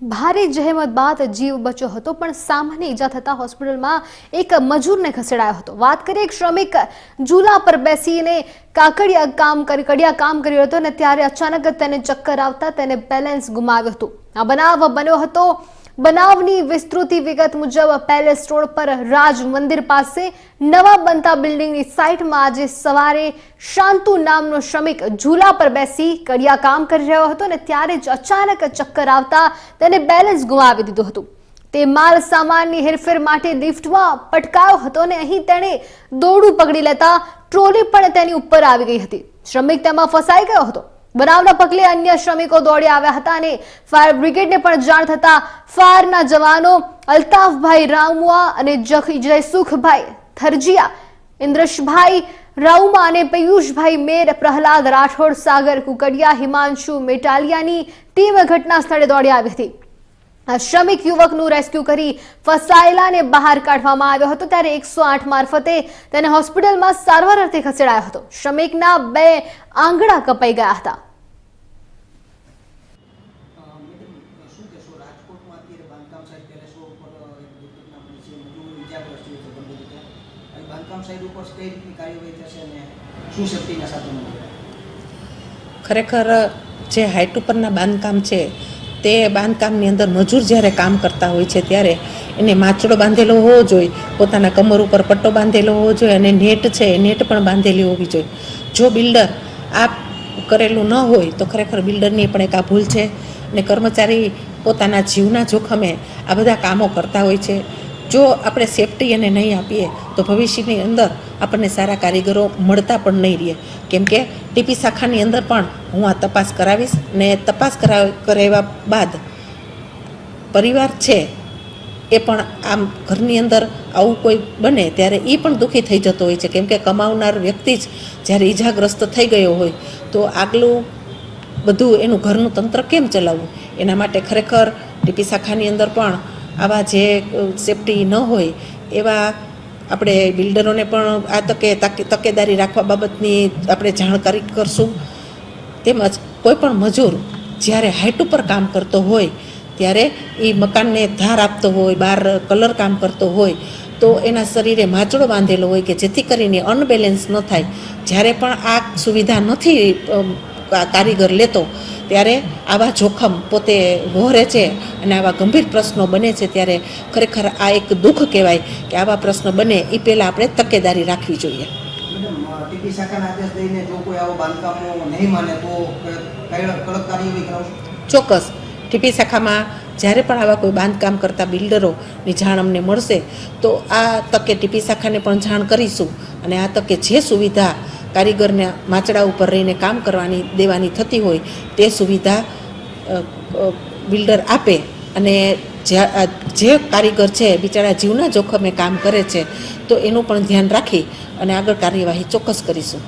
ભારે જહેમત બાદ જીવ બચ્યો હતો, પણ સામાન્ય ઈજા થતા હોસ્પિટલમાં એક મજૂરને ખસેડાયો હતો. વાત કરીએ એક શ્રમિક ઝૂલા પર બેસીને કાકડિયા કામ કરી, કડિયા કામ કર્યો હતો અને ત્યારે અચાનક તેને ચક્કર આવતા તેને બેલેન્સ ગુમાવ્યું હતું. આ બનાવ બન્યો હતો બનાવની વિસ્તૃતિ વિગત મુજબ પેલેસ રોડ પર રાજ મંદિર પાસે નવા બનતા બિલ્ડિંગની સાઇટમાં આજે સવારે શાંતુ નામનો શ્રમિક ઝૂલા પર બેસી કડિયા કામ કરી રહ્યો હતો અને ત્યારે જ અચાનક ચક્કર આવતા તેને બેલેન્સ ગુમાવી દીધું હતું. તે માલ સામાનની હેરફેર માટે લિફ્ટમાં પટકાયો હતો અને અહીં તેણે દોરડું પકડી લેતા ટ્રોલી પણ તેની ઉપર આવી ગઈ હતી. શ્રમિક તેમાં ફસાઈ ગયો હતો. બનાવના પગલે અન્ય શ્રમિકો દોડી આવ્યા હતા અને ફાયર બ્રિગેડને પણ જાણ થતા ફાયરના જવાનો અલ્તાફભાઈ રામુઆ અને જયસુખભાઈ થરજીયા, ઇન્દ્રશભાઈ રાઉમા અને પિયુષભાઈ મેર, પ્રહલાદ રાઠોડ, સાગર કુકડિયા, હિમાંશુ મેટાલિયાની ટીમ ઘટના સ્થળે દોડી આવી હતી. શ્રમિક યુવકનું રેસ્ક્યુ કરી ફસાયેલાને બહાર કાઢવામાં આવ્યો હતો. ત્યારે એકસો આઠ મારફતે તેને હોસ્પિટલમાં સારવાર અર્થે ખસેડાયો હતો. શ્રમિકના બે આંગળા કપાઈ ગયા હતા. અત્યારે બાંધકામ ઉપર દુર્ઘટના બની છે, મજૂર રીતે અને બાંધકામ સાઈડ ઉપર કઈ રીતની કાર્યવાહી થશે અને શું શક્તિના સાધનો ખરેખર જે હાઇટ ઉપરના બાંધકામ છે, તે બાંધકામની અંદર મજૂર જ્યારે કામ કરતા હોય છે, ત્યારે એને માચડો બાંધેલો હોવો જોઈએ, પોતાના કમર ઉપર પટ્ટો બાંધેલો હોવો જોઈએ અને નેટ છે નેટ પણ બાંધેલી હોવી જોઈએ. જો બિલ્ડર આ કરેલું ન હોય તો ખરેખર બિલ્ડરની પણ એક આ ભૂલ છે અને કર્મચારી પોતાના જીવના જોખમે આ બધા કામો કરતા હોય છે. જો આપણે સેફટી એને નહીં આપીએ, તો ભવિષ્યની અંદર આપણને સારા કારીગરો મળતા પણ નહીં રહે. કેમ કે ટીપી શાખાની અંદર પણ હું આ તપાસ કરાવીશ ને તપાસ કરાવ, કરાવ્યા બાદ પરિવાર છે એ પણ આમ ઘરની અંદર આવું કોઈ બને ત્યારે એ પણ દુઃખી થઈ જતો હોય છે. કેમ કે કમાવનાર વ્યક્તિ જ જ્યારે ઈજાગ્રસ્ત થઈ ગયો હોય તો આગલું બધું એનું ઘરનું તંત્ર કેમ ચલાવવું? એના માટે ખરેખર ડીપી શાખાની અંદર પણ આવા જે સેફટી ન હોય એવા આપણે બિલ્ડરોને પણ આ તકે, તકે- તકેદારી રાખવા બાબતની આપણે જાણકારી કરશું. તેમજ કોઈ પણ મજૂર જ્યારે હાઇટ ઉપર કામ કરતો હોય ત્યારે એ મકાનને ધાર આપતો હોય બહાર કલર કામ કરતો હોય તો એના શરીરે માચડો બાંધેલો હોય કે જેથી કરીને અનબેલેન્સ ન થાય. જ્યારે પણ આ સુવિધા નથી કારીગર લેતો ત્યારે આવા જોખમ પોતે વહોરે છે અને આવા ગંભીર પ્રશ્નો બને છે ત્યારે ખરેખર આ એક દુઃખ કહેવાય કે આવા પ્રશ્નો બને એ પહેલાં આપણે તકેદારી રાખવી જોઈએ. ચોક્કસ. ટીપી શાખામાં જ્યારે પણ આવા કોઈ બાંધકામ કરતા બિલ્ડરોની જાણ અમને મળશે, તો આ તકે ટીપી શાખાને પણ જાણ કરીશું અને આ તકે જે સુવિધા કારીગરને માચડા ઉપર રહીને કામ કરવાની, દેવાની થતી હોય, તે સુવિધા બિલ્ડર આપે અને જે કારીગર છે, બિચારા જીવના જોખમે કામ કરે છે, તો એનું પણ ધ્યાન રાખી અને આગળ કાર્યવાહી ચોક્કસ કરીશું.